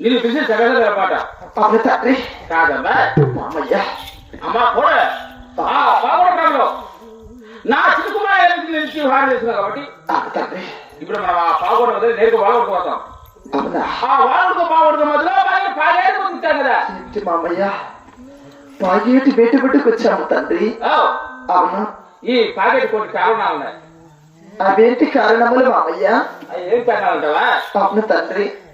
నిన్ను పిలిచి జగదన్నమాట అవును తండ్రి కాదమ్మా. మామయ్య అమ్మా కూడా పావురంలో నా చిరుకుమారి నుంచి హాని చేస్తున్నావు కాబట్టి ఇప్పుడు మనం ఆ పావురం వదిలి నేరుగా వాగుడు పోతాం. అవునా? ఆ వాగుడుకు పావుడుకు మధ్యలో బాగా పాడేరు పొందుతాం కదా. మామయ్య? పాగేటి బయట బిడ్డకు వచ్చాము తండ్రి. అవును. ఈ పాకెట్ కొన్ని కారణాలు ఉన్నాయి. అవేంటి కారణములు మామయ్య? ఏం కారణాలు ఉంటావా అవును తండ్రి.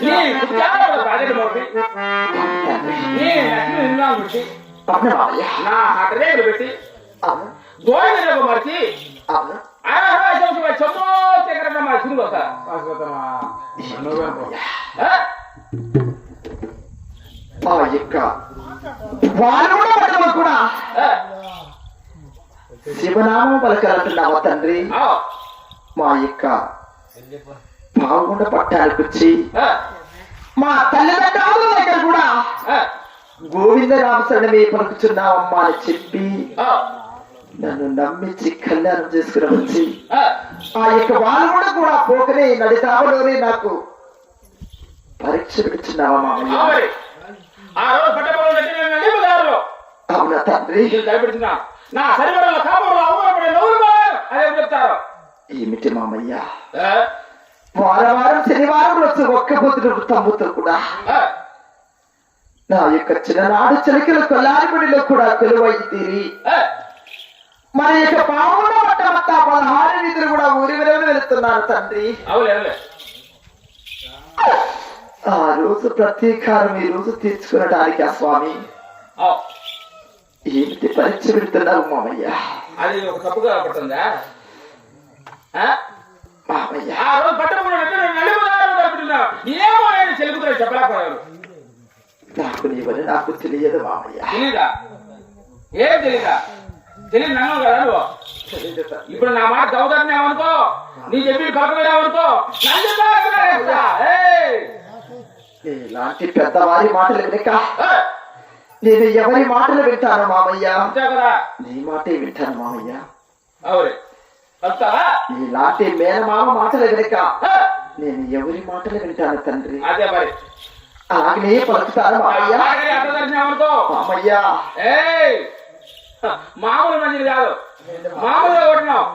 నీ కుట్టాల బాధ్యత మోపి నీ హటరేలు పెట్టి గోవింద మర్చి చెమ్మో చక్రం మా చిరుగు ఆ. యొక్క కూడా పట్టణం కూడా శివనామం పలకాలంటున్నావా తండ్రి మా యొక్క పావుగుండ పట్టానికి వచ్చి మా తల్లిదండ్రుల దగ్గర కూడా గోవింద రామశరణమే పలుకుతున్నావమ్మా అని చెప్పి నన్ను నమ్మించి కళ్యాణం చేసుకుని వచ్చి ఆ. యొక్క వాళ్ళు కూడా కూడా పోకనే నడితావలోనే నాకు పరీక్ష అవునా తండ్రి? నేను భయపెడుతున్నా. నా శరీరంలో కాపుడు అవమానపడే నవ్వులు అదే చెప్తారు. ఏమిటి మామయ్య? ఆ? వారం వారం శనివారం రోజు ఒక్క పొద్దున తమ్ముతో కూడా? నా యొక్క చిన్ననాడు చిలకల కొల్లారిపడిలో కూడా కొలువై తీరి ఆ? మన యొక్క పావుల పట్టమంతా పదహారు వీధులు కూడా ఊరి విలువలు వెళుతున్నారు తండ్రి ఆ రోజు ప్రతీకారం ఈ రోజు తీర్చుకునడానికి ఆ స్వామి. ఏమిటి పరీక్ష పెడుతున్నావు మామయ్య అది ఒక తప్పుగా పడుతుందా ఆ? మామయ్య ఆ రోజు తప్పుతున్నా ఏమో నేను చెలుపుతున్నాడు చెప్పలేకపోయాను నాకు నీ వల్ల నాకు తెలియదు మామయ్య. తెలీదా? ఏం తెలీదా? తెలియదు నన్ను కదా నువ్వు. ఇప్పుడు నా మాట చదువుతానేమనుకో నీ చెప్పి పక్కనేమనుకో! ఇలాంటి పెద్దవారి మాటలు వినక! నేను ఎవరి మాటలు వింటాను మామయ్య? నీ మాటే వింటాను మామయ్య. అవురే ఇలాంటి మేనమామ మాటలు వినక! నేను ఎవరి మాటలు వింటాను తండ్రి? అదే మరి. అలాగే ఏయ్! మామూలు మంచిది కాదు. మామూలుగా కొట్టినావు.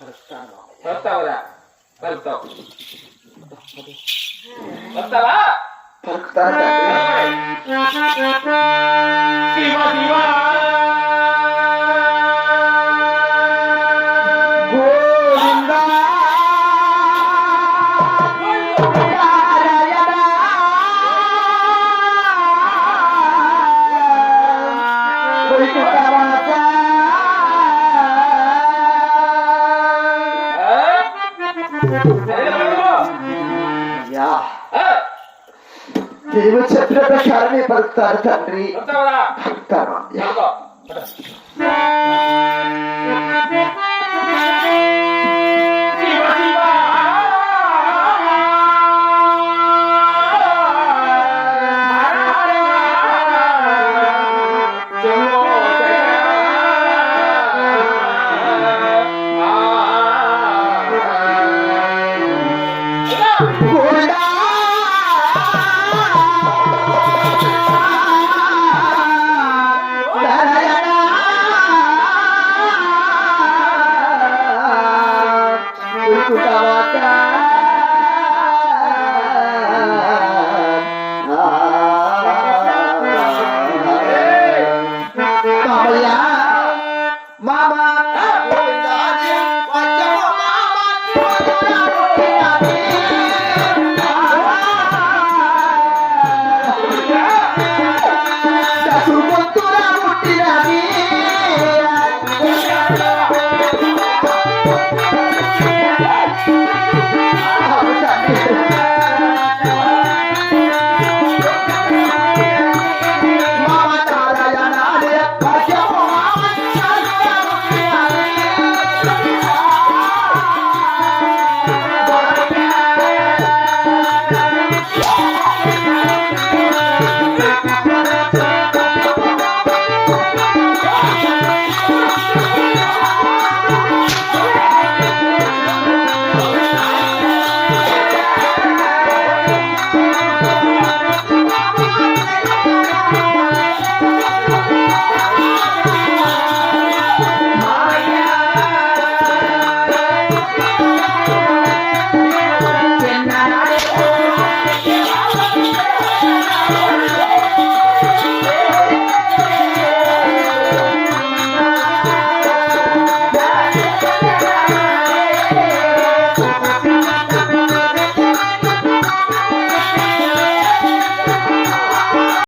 పలుకుతాను మామయ్య. వస్తావు? కదా దేవుడు చెప్పిన ప్రకారమే పలుకుతారు తండ్రి. పలుకుతాను